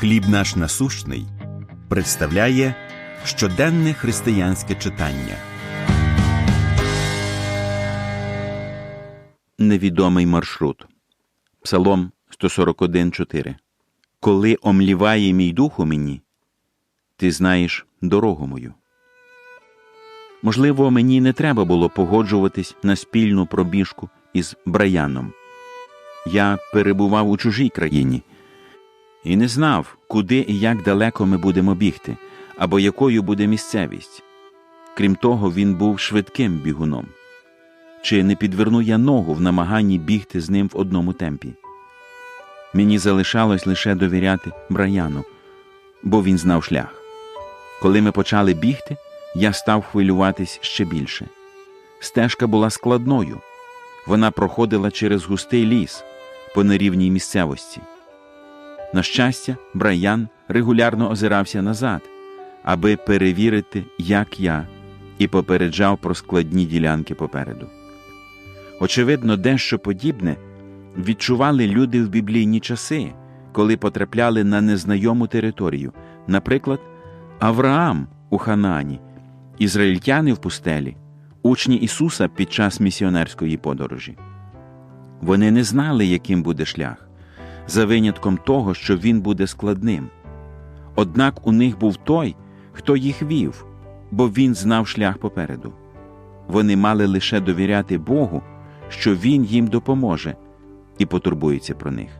Хліб наш насущний представляє щоденне християнське читання. Невідомий маршрут. Псалом 141.4. Коли омліває мій дух у мені, ти знаєш дорогу мою. Можливо, мені не треба було погоджуватись на спільну пробіжку із Браяном. Я перебував у чужій країні і не знав, куди і як далеко ми будемо бігти, або якою буде місцевість. Крім того, він був швидким бігуном. Чи не підверну я ногу в намаганні бігти з ним в одному темпі? Мені залишалось лише довіряти Браяну, бо він знав шлях. Коли ми почали бігти, я став хвилюватись ще більше. Стежка була складною. Вона проходила через густий ліс по нерівній місцевості. На щастя, Браян регулярно озирався назад, аби перевірити, як я, і попереджав про складні ділянки попереду. Очевидно, дещо подібне відчували люди в біблійні часи, коли потрапляли на незнайому територію, наприклад, Авраам у Ханаані, ізраїльтяни в пустелі, учні Ісуса під час місіонерської подорожі. Вони не знали, яким буде шлях, за винятком того, що він буде складним. Однак у них був той, хто їх вів, бо він знав шлях попереду. Вони мали лише довіряти Богу, що Він їм допоможе і потурбується про них.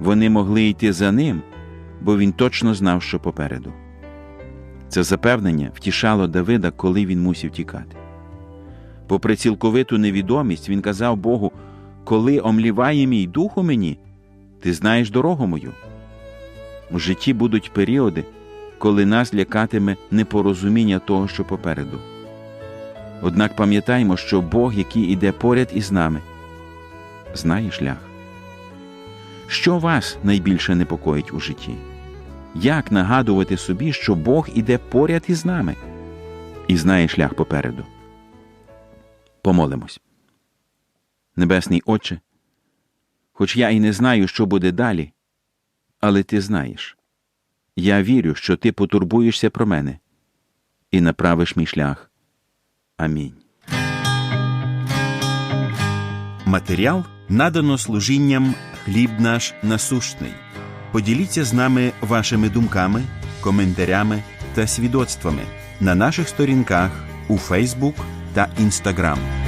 Вони могли йти за ним, бо він точно знав, що попереду. Це запевнення втішало Давида, коли він мусив тікати. Попри цілковиту невідомість, він казав Богу, коли омліває мій дух у мені, ти знаєш дорогу мою. У житті будуть періоди, коли нас лякатиме непорозуміння того, що попереду. Однак пам'ятаймо, що Бог, який іде поряд із нами, знає шлях. Що вас найбільше непокоїть у житті? Як нагадувати собі, що Бог іде поряд із нами і знає шлях попереду? Помолимось. Небесний Отче, хоч я і не знаю, що буде далі, але ти знаєш. Я вірю, що ти потурбуєшся про мене і направиш мій шлях. Амінь. Матеріал надано служінням Хліб наш насущний. Поділіться з нами вашими думками, коментарями та свідоцтвами на наших сторінках у Фейсбук та Інстаграм.